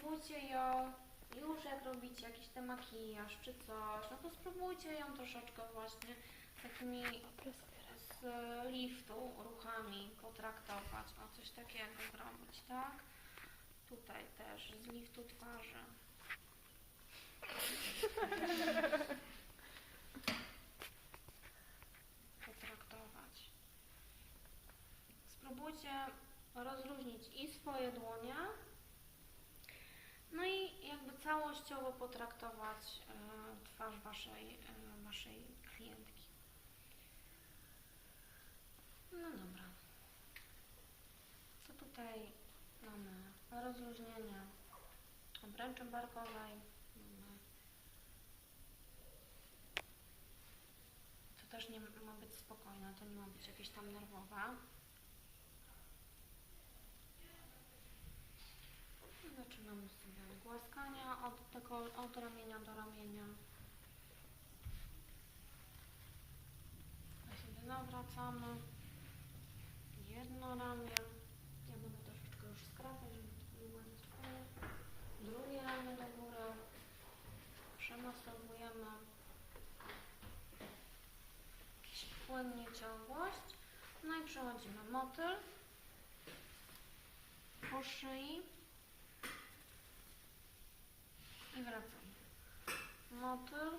spróbujcie ją już jak robicie jakiś ten makijaż czy coś, no to spróbujcie ją troszeczkę właśnie takimi z liftu ruchami potraktować, o coś takiego zrobić, tak? Tutaj też z liftu twarzy. Potraktować. Spróbujcie rozluźnić i swoje dłonie, no i jakby całościowo potraktować e, twarz waszej, e, waszej klientki. No dobra. Co tutaj mamy? Rozluźnienie obręczy barkowej. To też nie ma być spokojne, to nie ma być jakieś tam nerwowe. I Zaczynamy sobie od głaskania od, tego, od ramienia do ramienia. Tutaj sobie nawracamy. Jedno ramię. Ja będę troszeczkę już skracać, żeby to było ładnie. Drugie ramię do góry. Przemasowujemy. Płynnie ciągłość. No i przechodzimy. Motyl. Po szyi. I wracamy. Motyl.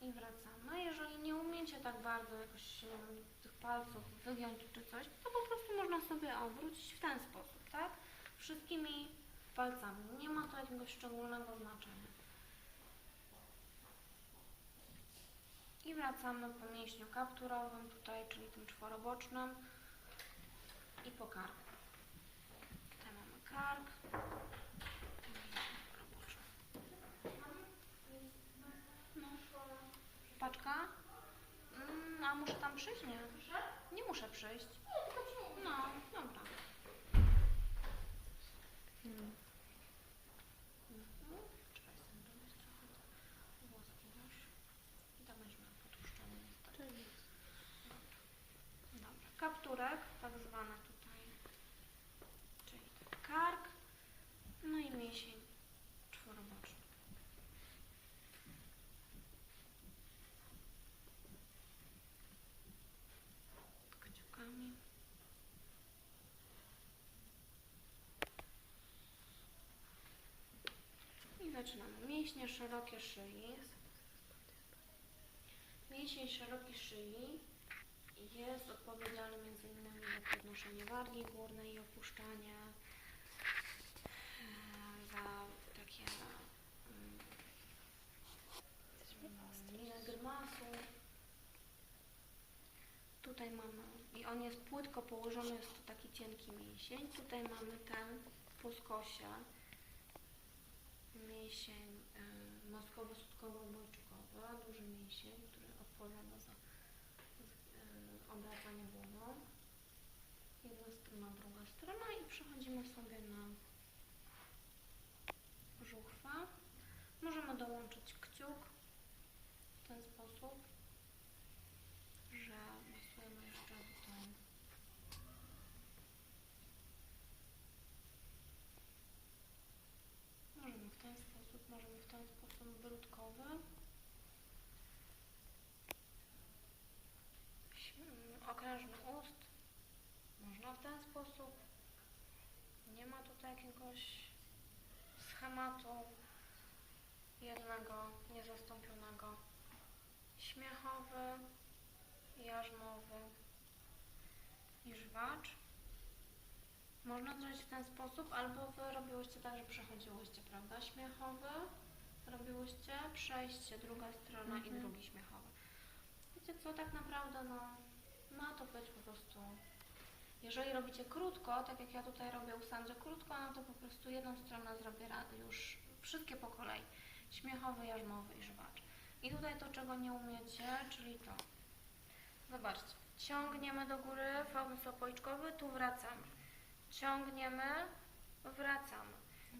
I wracamy. Jeżeli nie umiecie tak bardzo jakoś tych palców wygiąć czy coś, to po prostu można sobie obrócić w ten sposób, tak? Wszystkimi palcami. Nie ma to jakiegoś szczególnego znaczenia. I wracamy po mięśniu kapturowym tutaj, czyli tym czworobocznym i po karku. Tutaj mamy kark. Czworoboczny. No. Paczka? Mm, a muszę tam przyjść? Nie. Nie muszę przyjść. No, dobra. Mhm. Czekaj, sobie zrobić trochę te włoski już. I tak będziemy potłuszczone niestety. Dobra, kapturek, tak zwany tutaj, czyli ten kark, no i mięsień czworoboczny. Kciukami. I zaczynamy. Mięśnie szerokie szyi. Mięsień szeroki szyi jest odpowiedzialny m.in. za podnoszenie wargi górnej i opuszczanie, e, za takie mm, minę grymasu. Tutaj mamy, i on jest płytko położony, jest to taki cienki mięsień. Tutaj mamy ten po skosie, mięsień y, moskowo-sutkowo-obojczykowy, duży mięsień, który odpowiada za y, obracanie głową. Jedna strona, druga strona i przechodzimy sobie na żuchwę. Możemy dołączyć kciuk w ten sposób, że masujemy jeszcze tutaj Możemy w ten sposób, możemy w ten sposób brudkowy. Śm- Okrężny ust. Można w ten sposób. Nie ma tutaj jakiegoś schematu jednego, niezastąpionego. Śmiechowy, jarzmowy i żwacz. Można zrobić w ten sposób, albo wy robiłyście tak, że przechodziłyście, prawda? Śmiechowy, robiłyście, przejście, druga strona i Mhm. drugi śmiechowy. Wiecie co, tak naprawdę no, ma to być po prostu... Jeżeli robicie krótko, tak jak ja tutaj robię u Sandry krótko, no to po prostu jedną stronę zrobię już wszystkie po kolei. Śmiechowy, jarzmowy i żwacz. I tutaj to, czego nie umiecie, czyli to. Zobaczcie, ciągniemy do góry, fałdus opoliczkowy, tu wracamy. Ciągniemy, wracamy.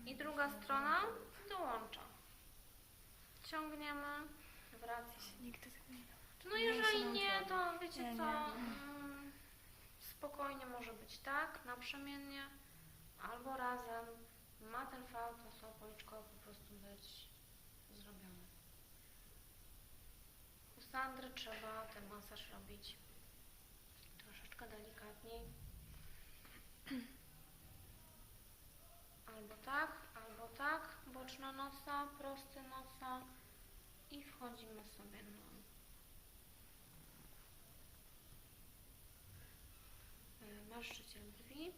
I druga strona dołącza. Ciągniemy, wracamy. Nigdy tego nie nauczyłam. No jeżeli nie, to wiecie Nie, co, nie. mm, Spokojnie może być tak, naprzemiennie, albo razem. Ma ten fał, to są policzkowe po prostu być zrobione. U Sandry trzeba ten masaż robić troszeczkę delikatniej. Albo tak, albo tak, boczna nosa, prosty nosa i wchodzimy sobie na marszczyciel brwi.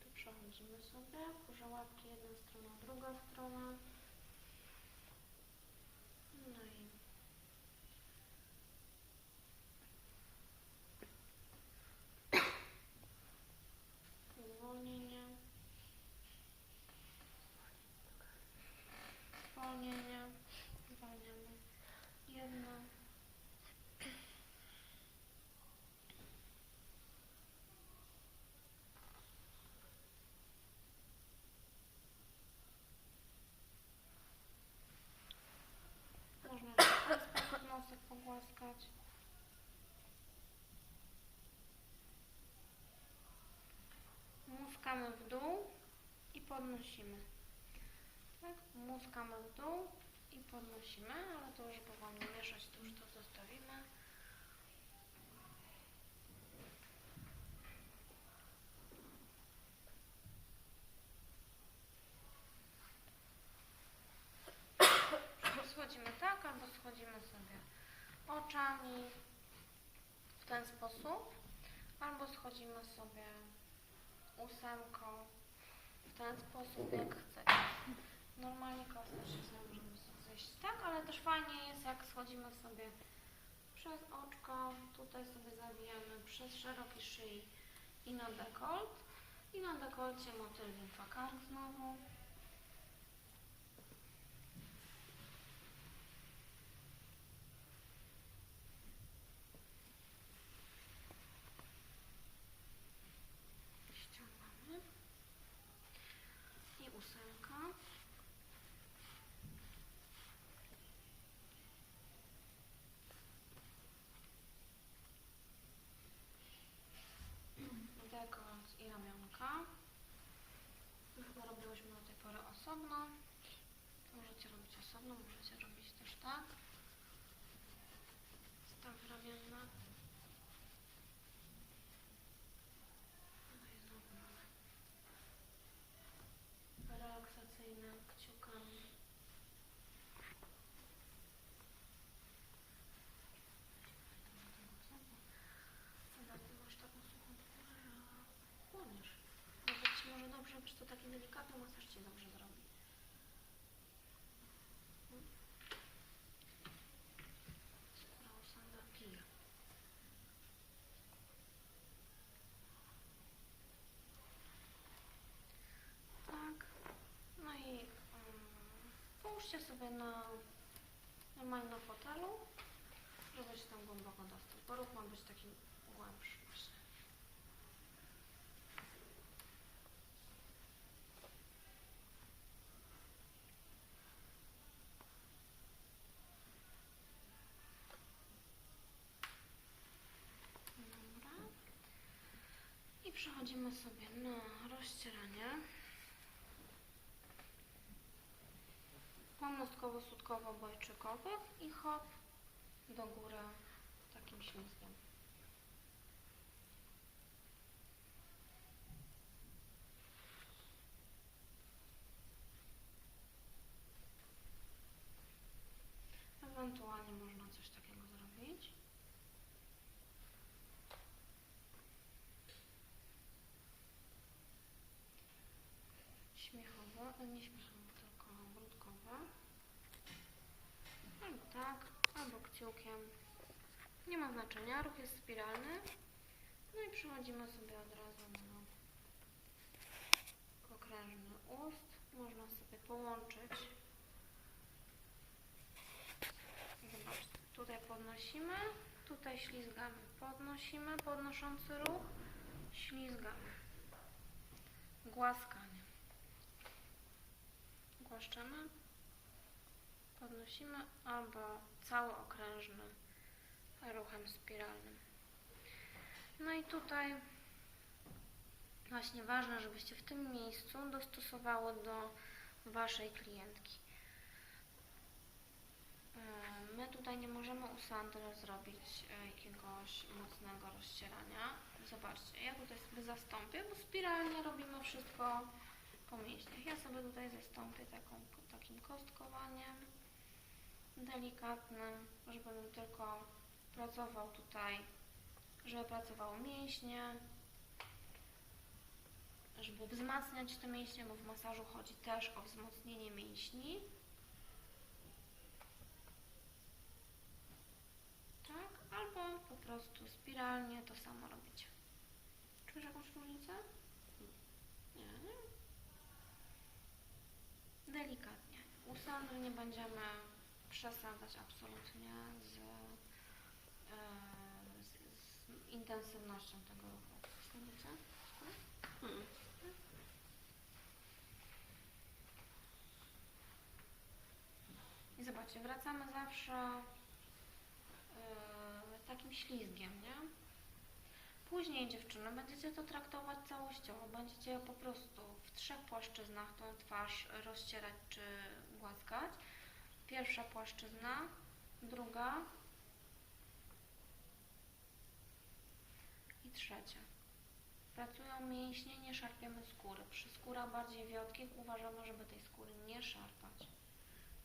Tu przechodzimy sobie, kurze łapki jedna strona, druga strona. No i Zwolnienie. Zwolnienie. Zwalniamy. Jedno. Można w ten sposób nosek pogłaskać. Muskamy w dół i podnosimy. Tak, muskamy w dół i podnosimy, ale to już powoli mieszać, to już to zostawimy. Schodzimy tak, albo schodzimy sobie oczami w ten sposób, albo schodzimy sobie ósemką w ten sposób, jak chcecie. Normalnie kostka się możemy zejść tak, ale też fajnie jest, jak schodzimy sobie przez oczko, tutaj sobie zawijamy przez szeroki szyi i na dekolt. I na dekolcie motyl limfakark znowu. Ściągamy. I ósemka. Dekolt i ramionka. My chyba robiłyśmy do tej pory osobno. Możecie robić osobno, możecie robić też tak. Staw ramienny. No i znowu mamy relaksacyjne kciukami. Chyba ty masz taką suchą skórę, że chłoniesz. Może ci może dobrze, wiesz co, taki delikatny masaż ci dobrze zrobi. Mm. Skóra pije. Tak. No i um, połóżcie sobie na normalnie na fotelu, żeby się tam głęboko dostał. Bo ruch ma być taki głębszy właśnie. Dobra. I przechodzimy sobie na rozcieranie. Pomostkowo-sutkowo-bojczykowych i hop do góry takim ślizgiem. Ewentualnie można coś takiego zrobić. Śmiechowe, e, nie tylko brudkowe. Albo tak, albo kciukiem. Nie ma znaczenia, ruch jest spiralny. No i przechodzimy sobie od razu na okrężny ust. Można sobie połączyć. Tutaj podnosimy, tutaj ślizgamy, podnosimy, podnoszący ruch, ślizgamy. Głaskanie. Głaszczemy, podnosimy albo całookrężnym ruchem spiralnym. No i tutaj właśnie ważne, żebyście w tym miejscu dostosowało do Waszej klientki. E, My tutaj nie możemy u Sandry zrobić e, jakiegoś mocnego rozcierania. Zobaczcie, ja tutaj sobie zastąpię, bo spiralnie robimy wszystko mięśniach. Ja sobie tutaj zastąpię taką, takim kostkowaniem delikatnym, żeby tylko pracował tutaj, żeby pracowały mięśnie, żeby wzmacniać te mięśnie, bo w masażu chodzi też o wzmocnienie mięśni. Tak, albo po prostu spiralnie to samo robicie. Czujesz jakąś różnicę? Nie, nie. Delikatnie. U Sandry nie będziemy przesadzać absolutnie z, e, z, z intensywnością tego ruchu. Hmm. I zobaczcie, wracamy zawsze z takim ślizgiem, nie? Później dziewczyny będziecie to traktować całościowo, będziecie po prostu w trzech płaszczyznach tą twarz rozcierać czy głaskać. Pierwsza płaszczyzna, druga i trzecia. Pracują mięśnie, nie szarpiemy skóry. Przy skórach bardziej wiotkich uważamy, żeby tej skóry nie szarpać.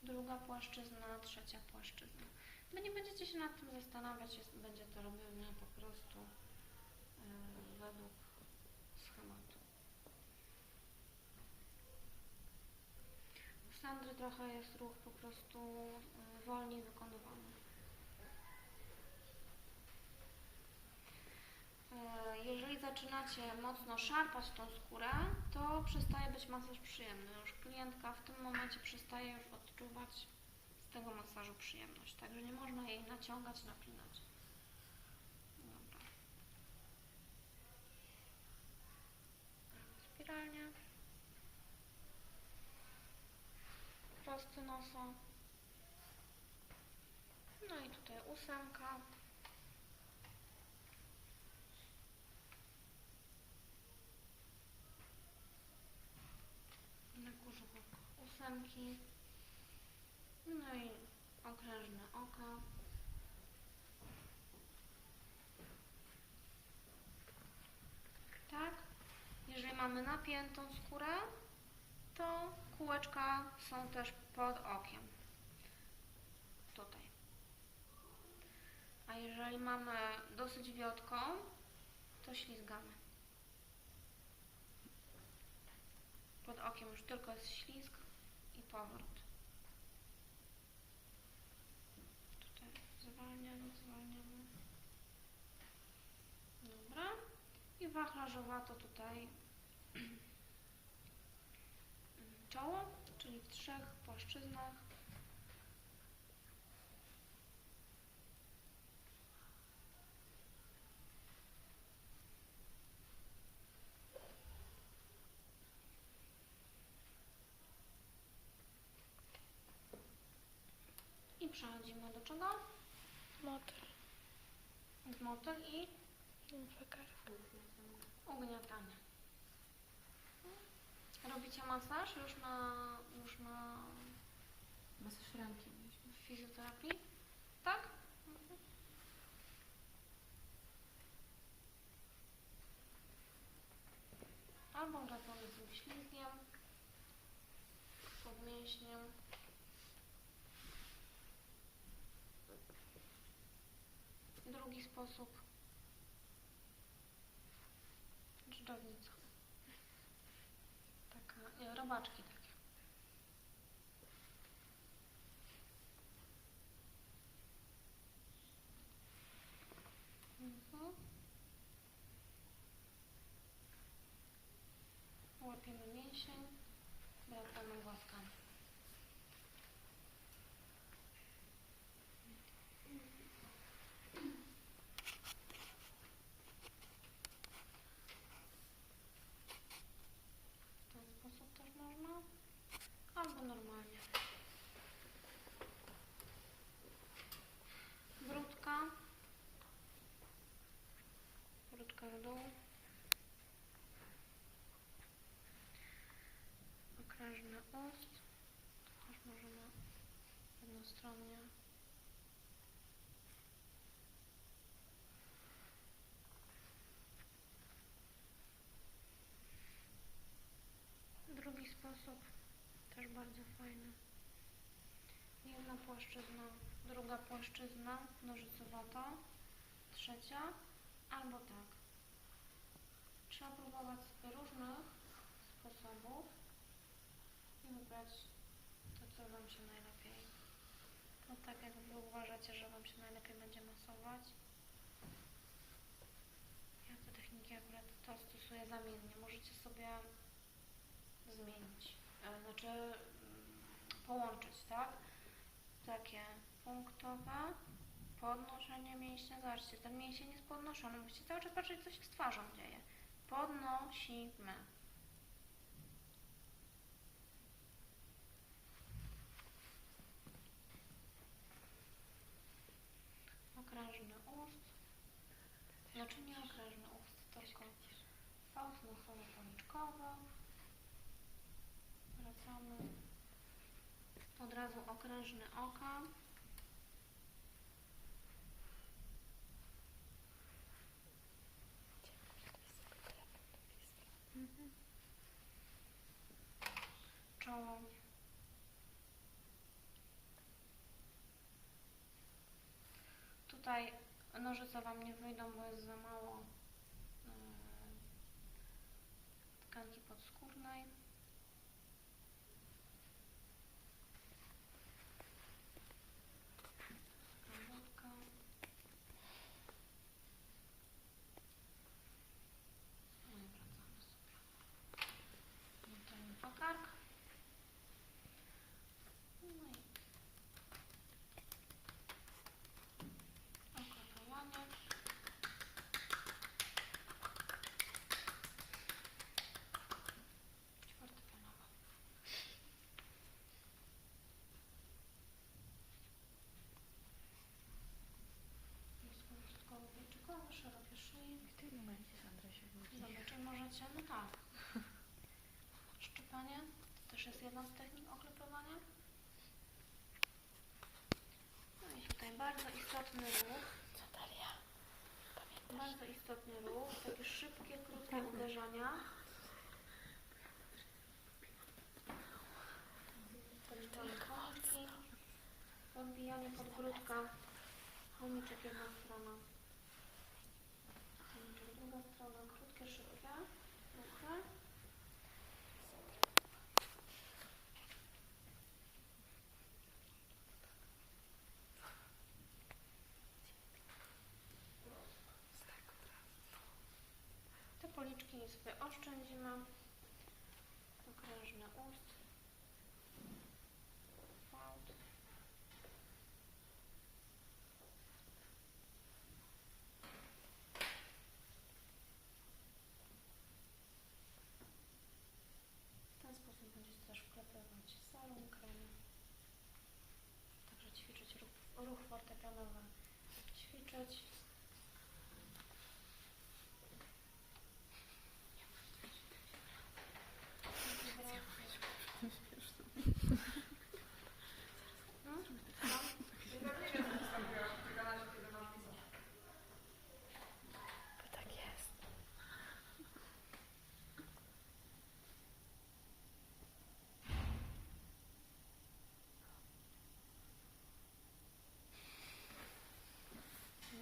Druga płaszczyzna, trzecia płaszczyzna. Wy nie będziecie się nad tym zastanawiać, jest, będzie to robione po prostu według schematu. U Sandry trochę jest ruch po prostu yy, wolniej wykonywany. E, Jeżeli zaczynacie mocno szarpać tą skórę, to przestaje być masaż przyjemny. Już klientka w tym momencie przestaje już odczuwać z tego masażu przyjemność. Także nie można jej naciągać, napinać. Dobra. Spiralnie. Prosty nosa. No i tutaj ósemka. na górze ósemki, no i okrężne oka. Tak, jeżeli mamy napiętą skórę, to kółeczka są też pod okiem. Tutaj. A jeżeli mamy dosyć wiotką, to ślizgamy. Pod okiem już tylko jest ślizg i powrót. Tutaj zwalniamy, zwalniamy. Dobra. I wachlarzowato tutaj czoło, czyli w trzech płaszczyznach. I przechodzimy do czego? Motyl. W motyl i ugniatanie. Robicie masaż już na, już na Masaż ręki mieliśmy. fizjoterapii? Tak? Albo wracamy z tym ślizgiem pod mięśniem. Drugi sposób. Dżdżownica. Robaczki takie. Mhm. Łapiemy mięsień, wracamy głaskami. W ten sposób też można, albo normalnie. jednostronnie. Drugi sposób też bardzo fajny. Jedna płaszczyzna, druga płaszczyzna nożycowata, trzecia albo tak. Trzeba próbować różnych sposobów i wybrać to, co Wam się najlepiej. No tak jak Wy uważacie, że Wam się najlepiej będzie masować. Ja te techniki akurat to stosuję zamiennie. Możecie sobie zmienić, znaczy mm, połączyć, tak? Takie punktowe, podnoszenie mięśnia. Zobaczcie, ten mięsień jest podnoszony. Musicie cały czas patrzeć, co się z twarzą dzieje. Podnosimy. Okrężny ust. Znaczy nie okrężny ust, tylko fałd nosowo-policzkowy. Wracamy. Od razu okrężny oka. Mhm. Czoło. Tutaj nożyce Wam nie wyjdą, bo jest za mało yy, tkanki podskórnej. Krótka. No i wracamy sobie. Tutaj pokark. No i okopiowanie. Fortepianowe. Jest punktkowo wejczykowy, szerokie szyi. W tym momencie Sandra się budzi. Dobra, czyli możecie, no tak. Szczypanie to też jest jedna z technik oklepywania. No i tutaj bardzo istotny ruch. Natalia, pamiętasz? Bardzo istotny ruch, takie szybkie, krótkie uderzenia. Podbijanie końki, podbijanie podbródka, chomiczek jedna strona, druga strona, krótkie, szybkie ruchy. Te policzki sobie oszczędzimy. Okrężny ust. W ten sposób będziecie też wklepywać salą, krem. Także ćwiczyć ruch, ruch. Ćwiczyć. Bo tak jest.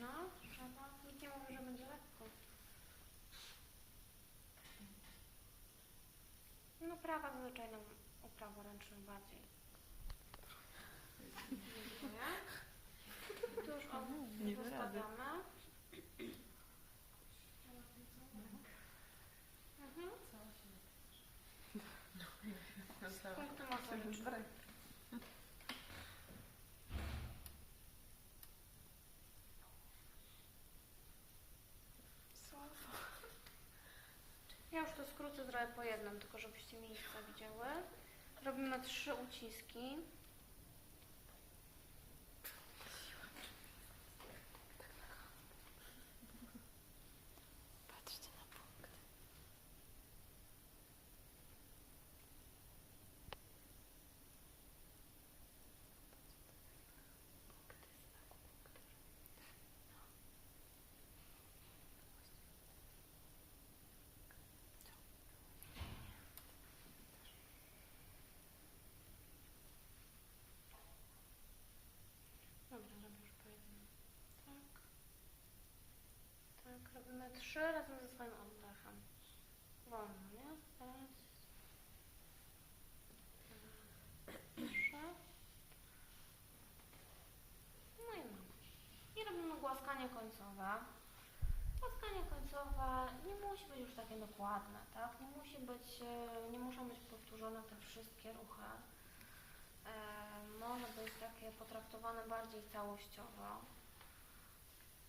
No, trzeba. Nikt nie mówi, że będzie lekko. No prawa zwyczajną ręczną bardziej. Dziękuję. Tu już Nie da rady. zostawiamy. Mhm. Punkty motoryczne. Ja już to skrócę zrobię po jednym, tylko żebyście miejsca widziały. Robimy trzy uciski. Wolno, nie? Raz. dwa, Trzy. No i mamy. I robimy głaskanie końcowe. Głaskanie końcowe nie musi być już takie dokładne, tak? Nie musi być, e, nie muszą być powtórzone te wszystkie ruchy. E, może być takie potraktowane bardziej całościowo.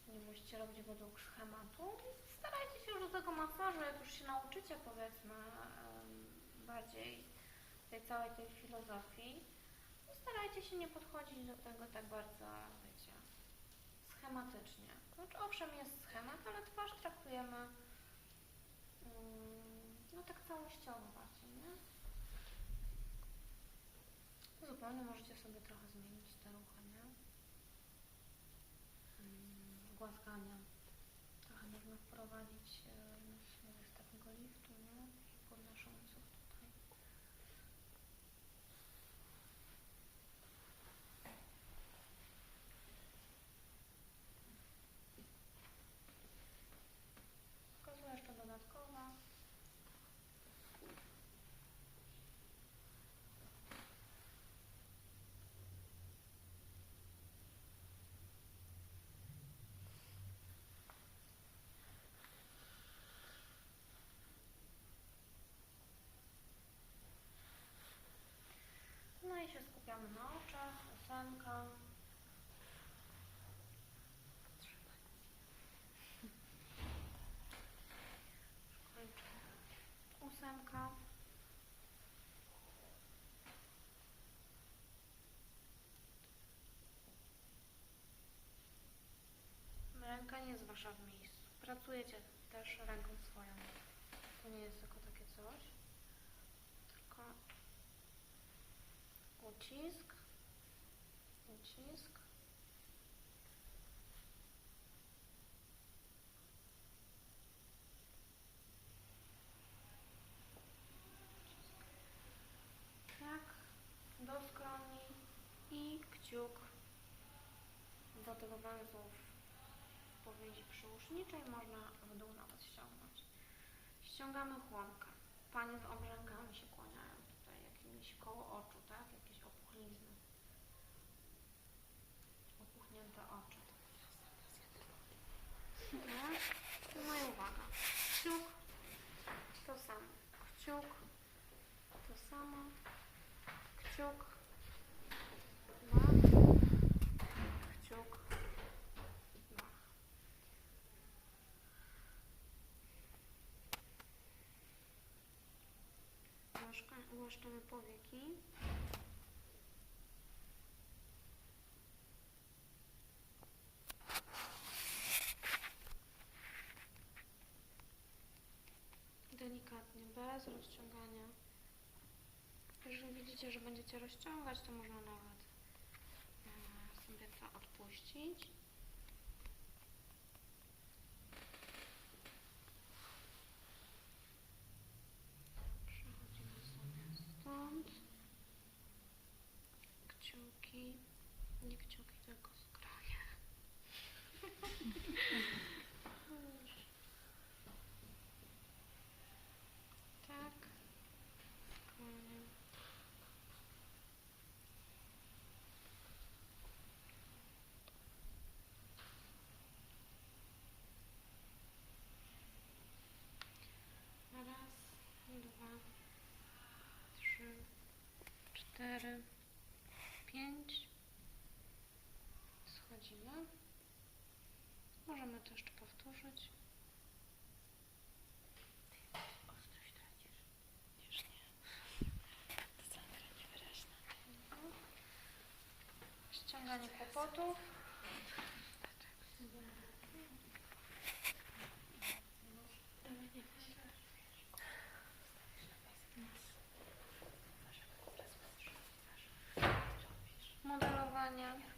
Nie musicie robić według schematu. Starajcie się już do tego masażu, jak już się nauczycie powiedzmy bardziej tej całej tej filozofii. to Starajcie się nie podchodzić do tego tak bardzo, wiecie, schematycznie. Znaczy, owszem, jest schemat, ale twarz traktujemy mm, no tak całościowo bardziej, nie? Zupełnie możecie sobie trochę zmienić te ruchy, nie? Mm, Głaskania. Trochę można wprowadzić e, no, z takiego liftu, nie? I podnoszących tutaj. Pokazuję jeszcze dodatkowo. No i się skupiamy na oczach, ósemka. Kończę. Ósemka. Ręka nie jest wasza w miejscu. Pracujecie też ręką swoją. To nie jest tylko takie coś. Tylko ucisk, ucisk. Tak, do skroni i kciuk do tego powięzi przyłóżniczej można w dół nawet ściągnąć. Ściągamy chłonkę. Panie z obrzękami się kłaniają tutaj, jakimiś koło oczu, tak? Jakieś opuchlizny. Opuchnięte oczy. Mhm. No i uwaga. Kciuk, to samo. Kciuk, to samo. Kciuk, Ułaszczamy powieki. Delikatnie, bez rozciągania. Jeżeli widzicie, że będziecie rozciągać, to można nawet e, sobie to odpuścić. Przechodzimy sobie stąd. Kciuki. Nie kciuki, tylko skronie. tak. Skronie. Raz, dwa, trzy, cztery, pięć sprawdzimy. Możemy to jeszcze powtórzyć. Ostrość nie. To Ściąganie kłopotów. Modelowanie.